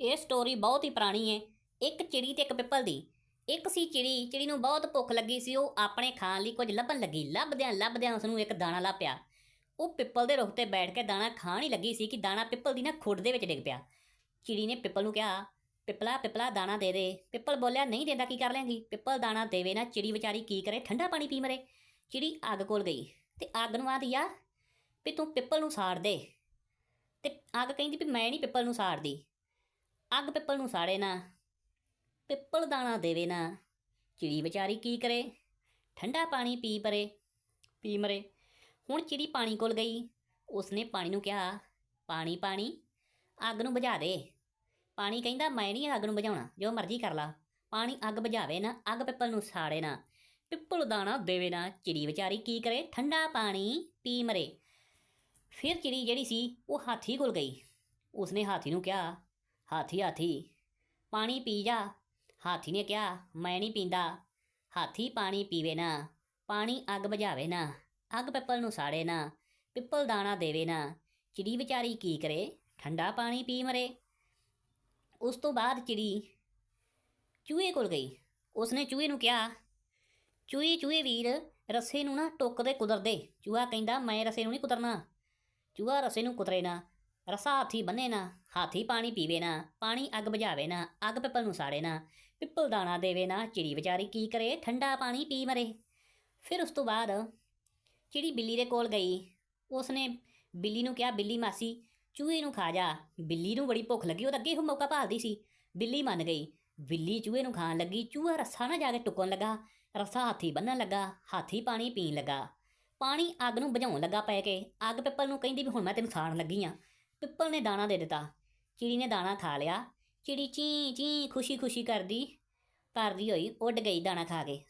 ਇਹ ਸਟੋਰੀ ਬਹੁਤ ਹੀ ਪੁਰਾਣੀ ਹੈ। ਇੱਕ ਚਿੜੀ ਤੇ ਇੱਕ ਪਿੱਪਲ ਦੀ। ਇੱਕ ਸੀ ਚਿੜੀ ਚਿੜੀ ਨੂੰ ਬਹੁਤ ਭੁੱਖ ਲੱਗੀ ਸੀ, ਉਹ ਆਪਣੇ ਖਾਣ ਲਈ ਕੁਝ ਲੱਭਣ ਲੱਗੀ। ਲੱਭਦਿਆਂ ਲੱਭਦਿਆਂ ਉਸ ਨੂੰ ਇੱਕ ਦਾਣਾ ਲੱਭਿਆ। ਉਹ ਪਿੱਪਲ ਦੇ ਰੁੱਖ ਤੇ ਬੈਠ ਕੇ ਦਾਣਾ ਖਾਣ ਹੀ ਲੱਗੀ ਸੀ ਕਿ ਦਾਣਾ ਪਿੱਪਲ ਦੀ ਨਾ ਖੁੱਡ ਦੇ ਵਿੱਚ ਡਿੱਗ ਪਿਆ। ਚਿੜੀ ਨੇ ਪਿੱਪਲ ਨੂੰ ਕਿਹਾ, ਪਿੱਪਲਾ ਪਿੱਪਲਾ, ਦਾਣਾ ਦੇ ਦੇ। ਪਿੱਪਲ ਬੋਲਿਆ, ਨਹੀਂ ਦਿੰਦਾ, ਕੀ ਕਰ ਲੈਂਗੀ ਪਿੱਪਲ ਦਾਣਾ ਦੇਵੇ ਨਾ, ਚਿੜੀ ਵਿਚਾਰੀ ਕੀ ਕਰੇ? ਠੰਡਾ ਪਾਣੀ ਪੀ ਮਰੇ। ਚਿੜੀ ਅੱਗ ਕੋਲ ਗਈ ਤੇ ਅੱਗ ਨੂੰ ਆਦੀ ਆ ਵੀ ਤੂੰ ਪਿੱਪਲ ਨੂੰ ਸਾੜ ਦੇ। ਤੇ ਅੱਗ ਕਹਿੰਦੀ ਵੀ ਮੈਂ ਨਹੀਂ ਪਿੱਪਲ ਨੂੰ ਸਾੜਦੀ। ਅੱਗ ਪਿੱਪਲ ਨੂੰ ਸਾੜੇ ਨਾ, ਪਿੱਪਲ ਦਾਣਾ ਦੇਵੇ ਨਾ, ਚਿੜੀ ਵਿਚਾਰੀ ਕੀ ਕਰੇ? ਠੰਡਾ ਪਾਣੀ ਪੀ ਪਰੇ, ਪੀ ਮਰੇ। ਹੁਣ ਚਿੜੀ ਪਾਣੀ ਕੋਲ ਗਈ, ਉਸਨੇ ਪਾਣੀ ਨੂੰ ਕਿਹਾ, ਪਾਣੀ ਪਾਣੀ, ਅੱਗ ਨੂੰ ਬੁਝਾ ਦੇ। ਪਾਣੀ ਕਹਿੰਦਾ, ਮੈਂ ਨਹੀਂ ਅੱਗ ਨੂੰ ਬੁਝਾਉਣਾ, ਜੋ ਮਰਜ਼ੀ ਕਰ ਲਾ। ਪਾਣੀ ਅੱਗ ਬੁਝਾਵੇ ਨਾ, ਅੱਗ ਪਿੱਪਲ ਨੂੰ ਸਾੜੇ ਨਾ। ਪਿੱਪਲ ਦਾਣਾ ਦੇਵੇ ਨਾ, ਚਿੜੀ ਵਿਚਾਰੀ ਕੀ ਕਰੇ? ਠੰਡਾ ਪਾਣੀ ਪੀ ਮਰੇ। ਫਿਰ ਚਿੜੀ ਜਿਹੜੀ ਸੀ, ਉਹ ਹਾਥੀ ਕੋਲ ਗਈ। ਉਸਨੇ ਹਾਥੀ ਨੂੰ ਕਿਹਾ ਹਾਥੀ ਹਾਥੀ। ਪਾਣੀ ਪੀ ਜਾ। ਹਾਥੀ ਨੇ ਕਿਹਾ, ਮੈਂ ਨਹੀਂ ਪੀਂਦਾ। ਹਾਥੀ ਪਾਣੀ ਪੀਵੇ ਨਾ, ਪਾਣੀ ਅੱਗ ਬੁਝਾਵੇ ਨਾ, ਅੱਗ ਪਿੱਪਲ ਨੂੰ ਸਾੜੇ ਨਾ, ਪਿੱਪਲ ਦਾਣਾ ਦੇਵੇ ਨਾ। ਚਿੜੀ ਵਿਚਾਰੀ ਕੀ ਕਰੇ? ਠੰਡਾ ਪਾਣੀ ਪੀ ਮਰੇ। ਉਸ ਤੋਂ ਬਾਅਦ ਚਿੜੀ ਚੂਹੇ ਕੋਲ ਗਈ। ਉਸਨੇ ਚੂਹੇ ਨੂੰ ਕਿਹਾ, ਚੂਹੇ ਚੂਹੇ ਵੀਰ, ਰਸੇ ਨੂੰ ਨਾ ਟੁੱਕਦੇ ਕੁਦਰਦੇ। ਚੂਹਾ ਕਹਿੰਦਾ, ਮੈਂ ਰਸੇ ਨੂੰ ਨਹੀਂ ਕੁਤਰਨਾ। ਚੂਹਾ ਰਸੇ ਨੂੰ ਕੁਤਰੇ ਨਾ। ਰਸਾ ਹਾਥੀ ਬੰਨੇ ਨਾ, ਹਾਥੀ ਪਾਣੀ ਪੀਵੇ ਨਾ, ਪਾਣੀ ਅੱਗ ਬੁਝਾਵੇ ਨਾ, ਅੱਗ ਪਿੱਪਲ ਨੂੰ ਸਾੜੇ ਨਾ, ਪਿੱਪਲ ਦਾਣਾ ਦੇਵੇ ਨਾ, ਚਿੜੀ ਵਿਚਾਰੀ ਕੀ ਕਰੇ, ਠੰਡਾ ਪਾਣੀ ਪੀ ਮਰੇ। ਫਿਰ ਉਸ ਤੋਂ ਬਾਅਦ ਚਿੜੀ ਬਿੱਲੀ ਦੇ ਕੋਲ ਗਈ। ਉਸਨੇ ਬਿੱਲੀ ਨੂੰ ਕਿਹਾ, ਬਿੱਲੀ ਮਾਸੀ, ਚੂਹੇ ਨੂੰ ਖਾ ਜਾ। ਬਿੱਲੀ ਨੂੰ ਬੜੀ ਭੁੱਖ ਲੱਗੀ, ਉਹ ਤਾਂ ਅੱਗੇ ਉਹ ਮੌਕਾ ਭਾਲਦੀ ਸੀ। ਬਿੱਲੀ ਮੰਨ ਗਈ। ਬਿੱਲੀ ਚੂਹੇ ਨੂੰ ਖਾਣ ਲੱਗੀ। ਚੂਹਾ ਰੱਸਾ ਨਾ ਜਾ ਕੇ ਟੁੱਕਣ ਲੱਗਾ। ਰੱਸਾ ਹਾਥੀ ਬੰਨਣ ਲੱਗਾ। ਹਾਥੀ ਪਾਣੀ ਪੀਣ ਲੱਗਾ। ਪਾਣੀ ਅੱਗ ਨੂੰ ਬੁਝਾਉਣ ਲੱਗਾ ਪੈ ਕੇ। ਅੱਗ ਪਿੱਪਲ ਨੂੰ ਕਹਿੰਦੀ ਵੀ ਹੁਣ ਮੈਂ ਤੈਨੂੰ ਸਾੜਨ ਲੱਗੀ ਆ। ਪਿੱਪਲ ਨੇ ਦਾਣਾ ਦੇ ਦਿੱਤਾ। ਚਿੜੀ ਨੇ ਦਾਣਾ ਖਾ ਲਿਆ। ਚਿੜੀ ਚੀ ਚੀ ਖੁਸ਼ੀ ਖੁਸ਼ੀ ਕਰਦੀ ਕਰਦੀ ਹੋਈ ਉੱਡ ਗਈ ਦਾਣਾ ਖਾ ਕੇ।